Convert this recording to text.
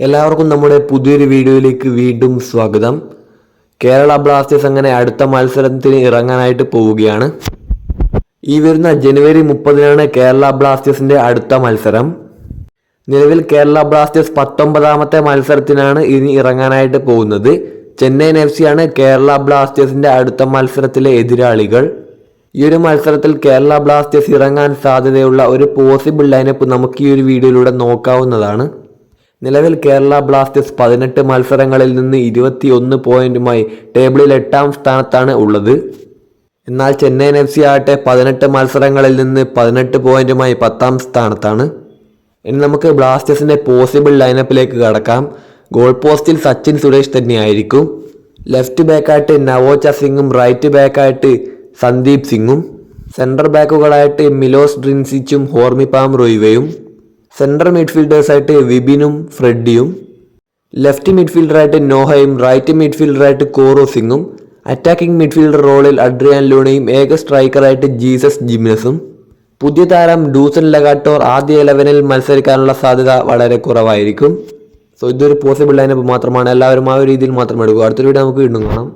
എല്ലാവർക്കും നമ്മുടെ പുതിയൊരു വീഡിയോയിലേക്ക് വീണ്ടും സ്വാഗതം. കേരള ബ്ലാസ്റ്റേഴ്സ് അങ്ങനെ അടുത്ത മത്സരത്തിന് ഇറങ്ങാനായിട്ട് പോവുകയാണ്. ഈ വരുന്ന ജനുവരി മുപ്പതിനാണ് കേരള ബ്ലാസ്റ്റേഴ്സിന്റെ അടുത്ത മത്സരം. നിലവിൽ കേരള ബ്ലാസ്റ്റേഴ്സ് പത്തൊമ്പതാമത്തെ മത്സരത്തിനാണ് ഇനി ഇറങ്ങാനായിട്ട് പോകുന്നത്. ചെന്നൈയിൻ എഫ് സി ആണ് കേരള ബ്ലാസ്റ്റേഴ്സിന്റെ അടുത്ത മത്സരത്തിലെ എതിരാളികൾ. ഈ ഒരു മത്സരത്തിൽ കേരള ബ്ലാസ്റ്റേഴ്സ് ഇറങ്ങാൻ സാധ്യതയുള്ള ഒരു പോസിബിൾ ലൈനപ്പ് നമുക്ക് ഈ ഒരു വീഡിയോയിലൂടെ നോക്കാവുന്നതാണ്. നിലവിൽ കേരള ബ്ലാസ്റ്റേഴ്സ് പതിനെട്ട് മത്സരങ്ങളിൽ നിന്ന് ഇരുപത്തി ഒന്ന് പോയിന്റുമായി ടേബിളിൽ എട്ടാം സ്ഥാനത്താണ് ഉള്ളത്. എന്നാൽ ചെന്നൈയിൻ എഫ് സി ആകട്ടെ പതിനെട്ട് മത്സരങ്ങളിൽ നിന്ന് പതിനെട്ട് പോയിന്റുമായി പത്താം സ്ഥാനത്താണ്. ഇനി നമുക്ക് ബ്ലാസ്റ്റേഴ്സിന്റെ പോസിബിൾ ലൈനപ്പിലേക്ക് കടക്കാം. ഗോൾ പോസ്റ്റിൽ സച്ചിൻ സുരേഷ് തന്നെയായിരിക്കും. ലെഫ്റ്റ് ബാക്കായിട്ട് നവോച്ച സിംഗും റൈറ്റ് ബാക്കായിട്ട് സന്ദീപ് സിംഗും. സെന്റർ ബാക്കുകളായിട്ട് മിലോസ് ഡ്രിൻസിച്ചും ഹോർമിപാം റോയിവയും. സെൻട്രൽ മിഡ്ഫീൽഡേഴ്സായിട്ട് വിബിനും ഫ്രെഡിയും ലെഫ്റ്റ് മിഡ്ഫീൽഡറായിട്ട് നോഹയും റൈറ്റ് മിഡ്ഫീൽഡറായിട്ട് കോറോ സിംഗും അറ്റാക്കിംഗ് മിഡ്ഫീൽഡർ റോളിൽ അഡ്രിയാൻ ലൂണയും ഏക സ്ട്രൈക്കറായിട്ട് ജീസസ് ജിമിനസും. പുതിയ താരം ഡൂസൻ ലഗാട്ടോർ ആദ്യ ഇലവനിൽ മത്സരിക്കാനുള്ള സാധ്യത വളരെ കുറവായിരിക്കും. സോ ഇതൊരു പോസിബിൾ ലൈനപ്പ് മാത്രമാണ്. എല്ലാവരും ആ ഒരു രീതിയിൽ മാത്രം എടുക്കുക. അടുത്തൊരു വീഡിയോ നമുക്ക് വീണ്ടും കാണാം.